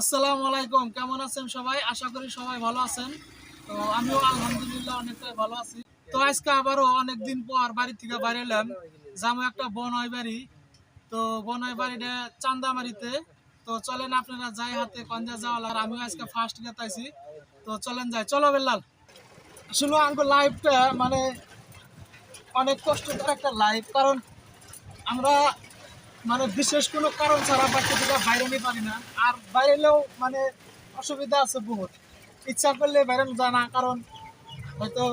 আসসালামু আলাইকুম, কেমন আছেন সবাই? আশা করি সবাই ভালো আছেন। তো আমিও আলহামদুলিল্লাহ অনেকটাই ভালো আছি। তো আজকে আবারও অনেকদিন পর বাড়ি থেকে বাইরে এলাম। যাব একটা বনয় বাড়ি। তো বনয় বাড়িটা চান্দামারিতে। তো চলেন আপনারা যাই হাতে কঞ্জা যাওয়া আর আমিও আজকে ফার্স্ট গেতাইছি তো চলেন যাই। চলো বেল্লাল। আসলে আমার লাইফটা মানে অনেক কষ্টকর একটা লাইফ কারণ আমরা মানে বিশেষ কোনো কারণ ছাড়া বাচ্চা থেকে নিতে পারি না। আর বাইরেলেও মানে অসুবিধা আছে বহুত। ইচ্ছা করলে বাইরে যায় না, কারণ হয়তো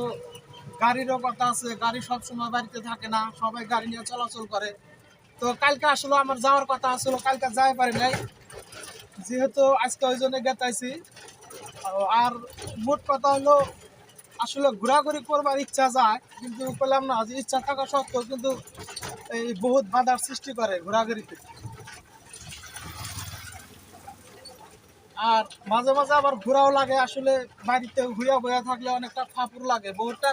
গাড়িরও কথা আছে, গাড়ি সব সময় বাড়িতে থাকে না, সবাই গাড়ি নিয়ে চলাচল করে। তো কালকে আসলে, আমার যাওয়ার কথা আসলে, কালকে যাই পারি নাই। যেহেতু আজকে ওই জন্য গেতাইছি। আর মোট কথা হলো, আসলে ঘোরাঘুরি করবার ইচ্ছা যায়, কিন্তু পেলাম না, যে ইচ্ছা থাকা সত্ত্বেও কিন্তু এই বহুত বাধার সৃষ্টি করে ঘোরাঘুরিতে। আর মাঝে মাঝে আবার ঘোরাও লাগে, আসলে বাড়িতে ঘুরিয়া বইয়া থাকলে অনেকটা ফাপুর লাগে বহুতটা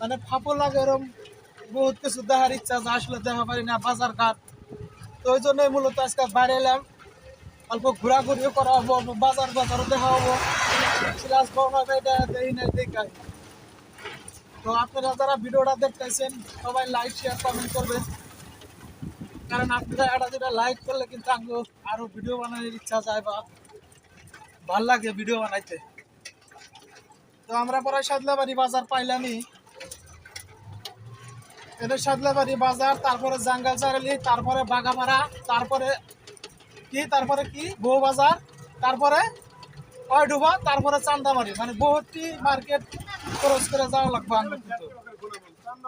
মানে ফাপুর লাগে এরকম বহুত কিছু দেখার ইচ্ছা যা আসলে দেখা পারি না, বাজার ঘাট। তো ওই জন্যই মূলত আজকে বাইরে এলাম। অল্প ঘোরাঘুরিও করা হব বাজার বাজারও দেখা হব। সিরাজ দেখাই তো আপনারা যারা ভিডিওটা দেখতেছেন, সবাই লাইক শেয়ার কমেন্ট করবেন। কারণ আপনারা এটা যেটা লাইক করলে কিন্তু আমি আরও ভিডিও বানানোর ইচ্ছা যায় বা ভালো লাগে ভিডিও বানাইতে। তো আমরা পরে সাদলাবাড়ি বাজার পাইলামই এটা সাদলাবাড়ি বাজার, তারপরে জাঙ্গাল চারালি তারপরে বাগাপাড়া তারপরে কি তারপরে কি? বউ বাজার, তারপরে অয়ডুবা, তারপরে চান্দামারি মানে বহুতটি মার্কেট খরচ করে যাওয়া লাগবে কিন্তু।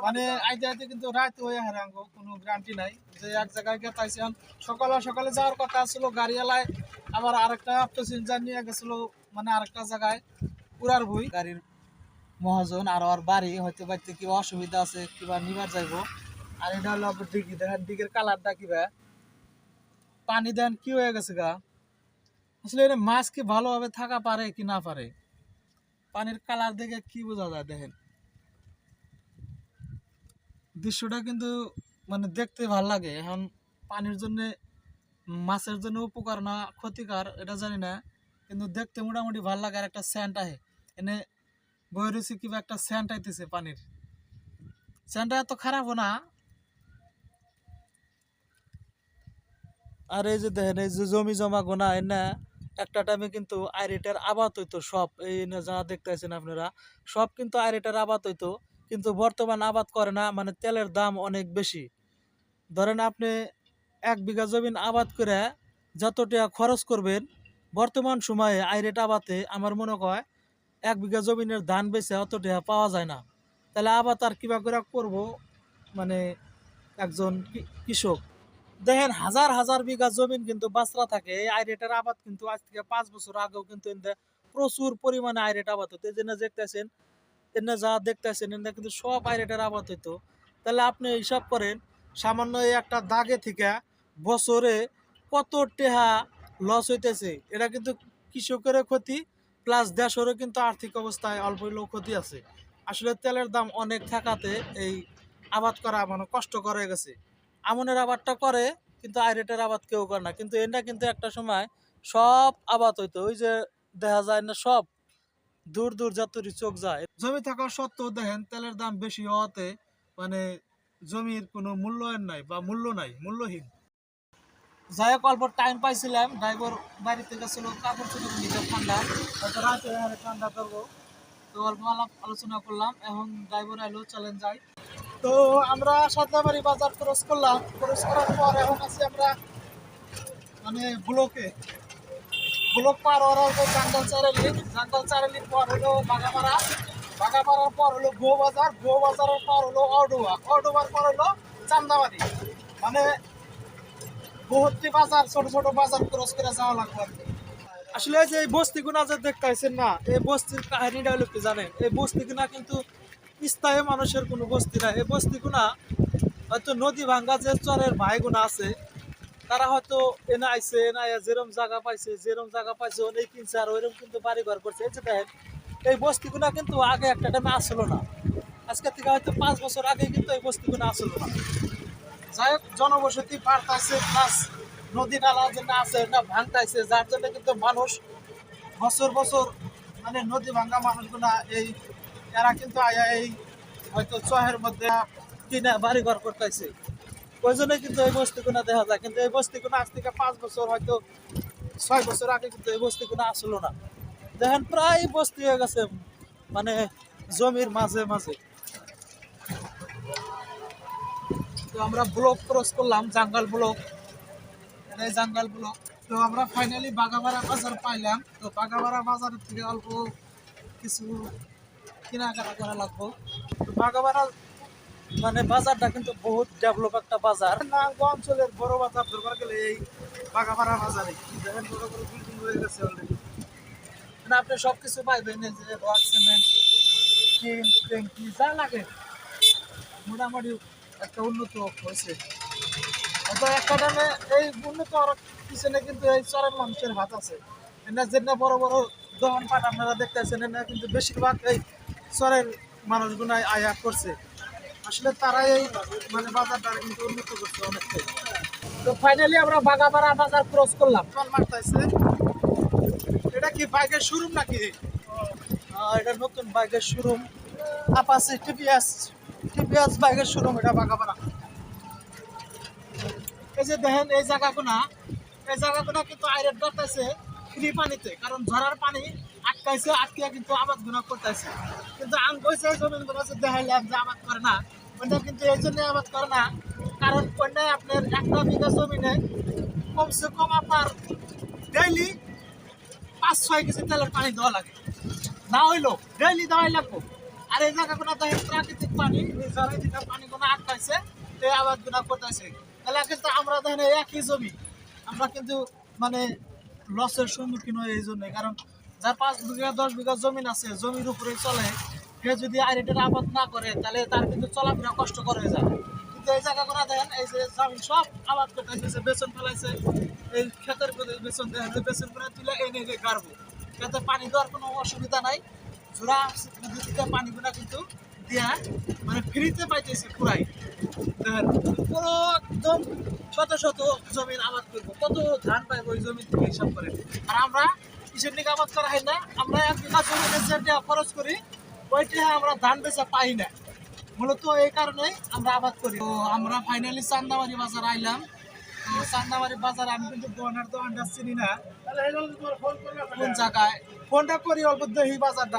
মানে আইতে আইতে কিন্তু রাত হয়ে হারে আঙ্গ, কোনো গ্যারান্টি নাই। যে এক জায়গায় গেতাইছেন সকালে সকালে যাওয়ার কথা ছিল গাড়িওয়ালায় আবার আরেকটা প্যাসেঞ্জার নিয়ে গেছিল মানে আরেকটা জায়গায় পুরার বই গাড়ির মহাজন আর ওর বাড়ি, হয়তো বাড়িতে কিবা অসুবিধা আছে, কিবা নিবার যাইব। আর এটা হলো ডিগি, দেখেন ডিগের কালারটা কিবা পানি দেন, কি হয়ে গেছে গা? আসলে এটা মাছ কি ভালোভাবে থাকা পারে কি না পারে? পানির কালার দেখে কি বোঝা যায় দেখেন? দৃশ্যটা কিন্তু মানে দেখতে ভালো লাগে। এখন পানির জন্য, মাছের জন্য উপকার না ক্ষতিকার, এটা জানি না। কিন্তু দেখতে মোটামুটি ভালো লাগে আর একটা স্যান্ট আহে এনে বইরুচি কিবা একটা স্যান্ট আইতেছে পানির। স্যান্টটা এত খারাপও না। আর এই যে দেখেন, এই যে জমি জমা গোনা, এনে একটা টাইমে কিন্তু আইরেটের আবাদ হইতো সব। এই যা দেখতেছেন আপনারা, সব কিন্তু আইরেটের আবাদ হইতো, কিন্তু বর্তমান আবাদ করে না মানে তেলের দাম অনেক বেশি। ধরেন আপনি এক বিঘা জমিন আবাদ করে যত টাকা খরচ করবেন, বর্তমান সময়ে আইরেট আবাদে আমার মনে হয় এক বিঘা জমিনের ধান বেচে অত টাকা পাওয়া যায় না। তাহলে আবাদ আর কিবা করে করব? মানে একজন কৃষক। দেখেন, হাজার হাজার বিঘা জমিন কিন্তু বাঁচরা থাকে। এই আইরেটের আবাদ কিন্তু আজ থেকে পাঁচ বছর আগেও কিন্তু প্রচুর পরিমাণে আইরেট আবাদ হতো। এই জন্য দেখতেছেন এনে যা দেখতেছেন এনে কিন্তু সব আইরেটের আবাদ হইতো। তাহলে আপনি হিসাব করেন, সামান্য একটা দাগে থেকে বছরে কত টেহা লস হইতেছে? এটা কিন্তু কৃষকের ক্ষতি প্লাস দেশেরও কিন্তু আর্থিক অবস্থায় অল্প হইলেও ক্ষতি আছে। আসলে তেলের দাম অনেক থাকাতে এই আবাদ করা মানে কষ্ট হয়ে গেছে। আমনের আবাদটা করে কিন্তু আইরেটের আবাদ কেউ করে না। কিন্তু এটা কিন্তু একটা সময় সব আবাদ হইতো। ওই যে দেখা যায় না সব দূর দূর যতরি চোখ যায়। জমি থাকা সত্ত্বেও দেখেন তেলের দাম বেশি হওয়াতে মানে জমির কোনো মূল্যায়ন নাই বা মূল্য নাই মূল্যহীন। যাই হোক অল্প টাইম পাইছিলাম। ড্রাইভার বাড়িতে গেছিল কাপড় চোপড় নিতে ঠান্ডা। হয়তো রাতে ঠান্ডা করব তো অল্প আলাপ আলোচনা করলাম। এখন ড্রাইভার এলো চলেন যাই। তো আমরা সাতলাবাড়ি বাজার ক্রস করলাম। ক্রস করার পর এখন আছি আমরা মানে ব্লকে। ব্লক পার হওয়ার হলো জাঙ্গল চারালি জাঙ্গল চারালির পর হলো বাগামারা। বাগামারার পর হলো গো বাজার গো বাজারের পর হলো অডুয়া। অডুয়ার পর হলো চান্দাবাড়ি। মানে বহুতটি বাজার, ছোট ছোট বাজার ক্রস করে যাওয়া লাগবে আর। আসলে যে এই বস্তিগুনা যে দেখতেছেন না, এই বস্তির কাহিনীটা হলো কি জানেন? এই বস্তিগুনা কিন্তু স্থায়ী মানুষের কোনো বস্তি না এই বস্তিগুনা হয়তো নদী ভাঙ্গা যে চরের ভাইগুনা আছে, তারা হয়তো এনে আইছে এনে যেরম জায়গা পাইছে, যেরম জায়গা পাইছে, অনেক কিনছে আর ওইরকম কিন্তু বাড়ি ঘর করছে। এই যে দেখেন, এই বস্তিগুনা কিন্তু আগে একটা টাইমে আসলো না। আজকে থেকে হয়তো পাঁচ বছর আগে কিন্তু এই বস্তিগুনা আসলো না। যাই হোক, জনবসতি বাড়তেছে, প্লাস নদী নালা যে না আছে না ভাঙতাইছে যার জন্য কিন্তু মানুষ বছর বছর মানে নদী ভাঙ্গা মানুষগুলা এই এরা কিন্তু আয়া এই হয়তো চহের মধ্যে বাড়ি ঘর করতেছে। ওই জন্যই কিন্তু এই বস্তিগুনা দেখা যায়। কিন্তু এই বস্তিগুনা আজ থেকে পাঁচ বছর হয়তো ছয় বছর আগে কিন্তু এই বস্তিগুনা আসলো না। দেখেন, প্রায় বস্তি হয়ে গেছে মানে জমির মাঝে মাঝে। তো আমরা ব্লক ক্রস করলাম, জাঙ্গাল ব্লক। এটাই জাঙ্গাল ব্লক। তো আমরা ফাইনালি বাগাবাড়া বাজার পাইলাম। তো বাগাবাড়া বাজার থেকে অল্প কিছু কেনাকাটা করা লাগবো। বাগাবাড়া মানে বাজারটা কিন্তু বহুত ডেভেলপ একটা বাজার। নাঙ্গ অঞ্চলের বড় বাজার ধরবার গেলে এই বাগাবাড়া বাজারে দেখেন বড় বড় বিল্ডিং হয়ে গেছে অলরেডি মানে আপনি সব কিছু পাইবেন যে রড সিমেন্ট টিন ট্যাঙ্কি যা লাগে। মোটামুটি একটা উন্নত হয়েছে। তো একটা টাইমে এই উন্নত হওয়ার পিছনে কিন্তু এই চরের মানুষের হাত আছে। এনে যেটা বড় বড় দহন পাট আপনারা দেখতেছেন এনে কিন্তু বেশিরভাগ এই চরের মানুষগুলাই আয়া করছে। আসলে তারাই এই মানে বাজারটা কিন্তু উন্নত করছে অনেকটাই। তো ফাইনালি আমরা বাগাপাড়া বাজার ক্রস করলাম। চল মারতেছে। এটা কি বাইকের শোরুম নাকি? এটা নতুন বাইকের শোরুম আপাসি টিপিএস টিপিএস বাইকের শোরুম এটা বাগাপাড়া এই যে দেখেন এই জায়গাগুনা এই জায়গাগুনা কিন্তু আইরেট করতেছে ফ্রি পানিতে কারণ ঝরার পানি আটকাইছে, আটকিয়া কিন্তু আবাদ গুনা করতেছে। কিন্তু আং কইছে, জমিনগুলো যে দেখাইলাম যে আবাদ করে না ওইটা কিন্তু এই জন্য আবাদ করে না, কারণ ওইটাই আপনার একটা বিঘা জমিনে কমসে কম আপনার ডেইলি পাঁচ, ছয় কেজি তেলের পানি দেওয়া লাগে। না হইল ডেইলি দেওয়াই লাগবো। আর এই জায়গাগুলো দেখেন, প্রাকৃতিক পানি, এই ঝরাই দিকে পানিগুলো আটকাইছে এই আবাদ গুনা করতেছে। তাহলে কিন্তু আমরা দেখেন একই জমি, আমরা কিন্তু মানে লসের সম্মুখীন হয় এই জন্য, কারণ যার পাঁচ বিঘা, দশ বিঘা জমিন আছে, জমির উপরে চলে। সে যদি আইরেটের আবাদ না করে, তাহলে তার কিন্তু চলাফেরা কষ্টকর হয়ে যায় কিন্তু এই জায়গাগুলো দেখেন এই যে জমিন সব আবাদ করতেছে বেসন ফেলাইছে, এই ক্ষেতের বেসন দেখেন যে বেসন করে তুলে এনে যে গাড়বো। যাতে পানি দেওয়ার কোনো অসুবিধা নাই। ঝোড়া নদীতে পানিগুলো কিন্তু দিয়া মানে ফ্রিতে পাইতেছে পুরাই। দেখেন পুরো একদম শত শত জমির আবাদ করব। কত ধান পাইবো ওই জমি থেকে হিসাব করে আর আমরা দিকে আবাদ করা হয় না, আমরা এক বিঘা যে টাকা খরচ করি ওইটা আমরা ধান বেচা পাই না। মূলত এই কারণে আমরা আবাদ করি। তো আমরা ফাইনালি চান্দাবাড়ি বাজার আইলাম। তো চান্দাবাড়ি বাজার আমি কিন্তু দোকানের দোকানটা চিনি না। কোন জায়গায়? ফোনটা করি অল্প দেখি বাজারটা।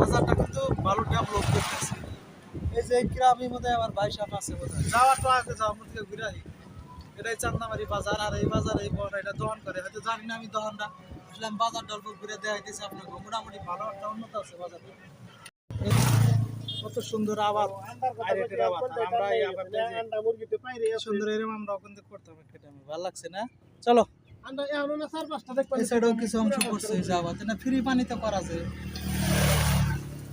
বাজারটা কিন্তু ভালো ডেভেলপ করতেছে। এই যে গ্রামের মধ্যে আমার ভাই সাহেব আছে বোধহয়। যাওয়ার তো আগে যাওয়ার মধ্যে ঘুরে এটাই চান্দামারি বাজার, আর এই বাজার এই বড় এটা দহন করে। হয়তো জানি না আমি দহনটা। আসলে আমি বাজার অল্প ঘুরে দেখাইতেছি আপনাকে। মোটামুটি ভালো একটা উন্নত আছে বাজারটা কত সুন্দর আইরেটের আমরা এই সুন্দর এরকম আমরা কিন্তু করতাম একটা ভালো লাগছে না? চলো। কিছু অংশ করছে এই না ফ্রি পানিতে করা যায়।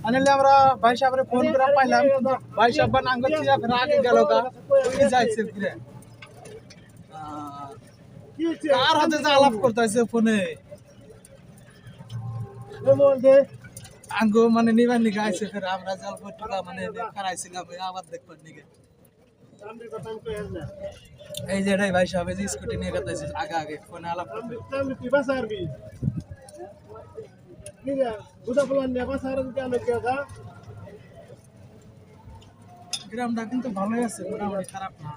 আনিলে আমরা ভাই সাহেবের ফোন করে পাইলাম ভাই সাহেব বা নাঙ্গল ছিল ফের আগে গেল গা। ওই যাইছে ফিরে? হাতে যে আলাপ করতেছে ফোনে? আঙ্গো মানে নিবার নিকে আইছে ফের আমরা জল ফটকা মানে খারাইছিলাম এই আবার দেখবার নিকে। এই যে এটাই ভাই সাহেব এই যে স্কুটি নিয়ে গেছে আগে আগে ফোনে আলাপ করতে গ্রামটা কিন্তু ভালোই আছে মোটামুটি খারাপ না।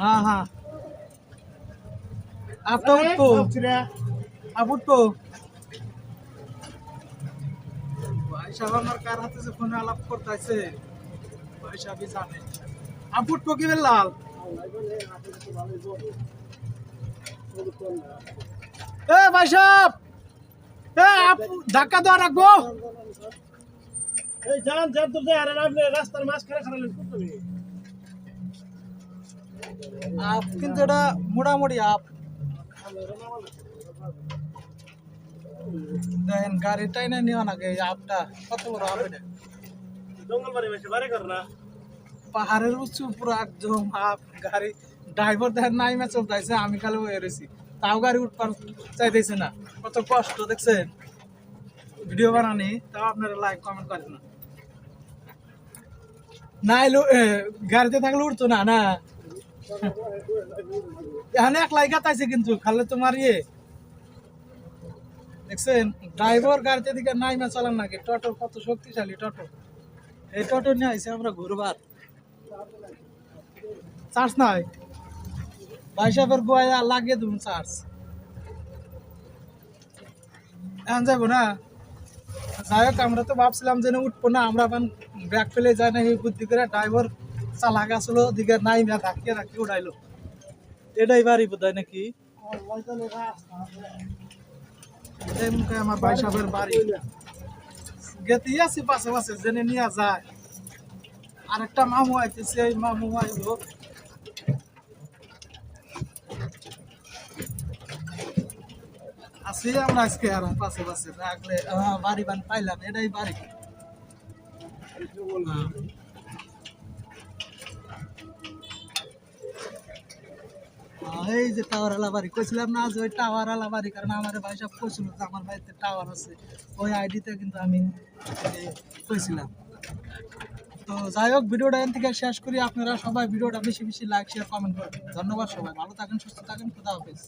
হ্যাঁ হ্যাঁ আপটা উঠবো আপ। উঠবো ভাই সাহেব আমার কার হাতে যে ফোনে আলাপ করতেছে? ভাই সাহেবই জানে। লাল। এ ভাই সাহেব এ আপ ধাক্কা দেওয়া রাখব। এই তো আর আপনি রাস্তার মাঝখানে খারাপ করতে আপ কিন্তু এটা মোটামুটি আপ। দেখেন গাড়িটাই না নিও এই আপটা। কত বড় কর না? পাহাড়ের উঁচু পুরো একদম আপ গাড়ি। ড্রাইভার দেখেন নাই মে চলতেছে আমি খালি হয়ে রয়েছি। তাও গাড়ি উঠবার চাইতেছে না। কত কষ্ট দেখছেন? ভিডিও বানানি তাও আপনারা লাইক কমেন্ট করেন না। না এলো গাড়িতে থাকলে উঠতো না না? এখানে এক লাইগাত আছে কিন্তু খালে তোমার ইয়ে। দেখছেন? ড্রাইভার গাড়িতে দিকে নাই মা চালান নাকি? টোটো কত শক্তিশালী টোটো। এই টোটো নিয়ে আইসি আমরা ঘুরবার। চার্জ নাই। ভাই সাহেবের গোয়া লাগিয়ে দেবো চার্জ। এখন যাব না। যাই হোক, আমরা তো ভাবছিলাম যে উঠবো না, আমরা এখন ব্যাগ ফেলে যাই না, এই বুদ্ধি করে ড্রাইভার চালা গেছিল দিকে নাই না ধাকিয়ে ধাকিয়ে উঠাইলো এটাই বাড়ি বোধ হয় নাকি? এটাই মনে হয় আমার ভাই সাহেবের বাড়ি গেতেই আছি পাশে পাশে জেনে নিয়ে যায় আরেকটা মামু আইতেছে এই মামু আইব আছি আমরা আজকে আর পাশে পাশে রাখলে আহ, বাড়ি বান পাইলাম এটাই বাড়ি এই যে টাওয়ার আলা বাড়ি, কইছিলাম না যে ওই টাওয়ার আলা বাড়ি, কারণ আমার ভাই সব কইছিল যে আমার বাড়িতে টাওয়ার আছে। ওই আইডিতে কিন্তু আমি কইছিলাম। তো যাই হোক, ভিডিওটা এখান থেকে শেষ করি। আপনারা সবাই ভিডিওটা বেশি বেশি লাইক শেয়ার কমেন্ট করবেন। ধন্যবাদ সবাই। ভালো থাকেন, সুস্থ থাকেন, খুদা হাফেজ।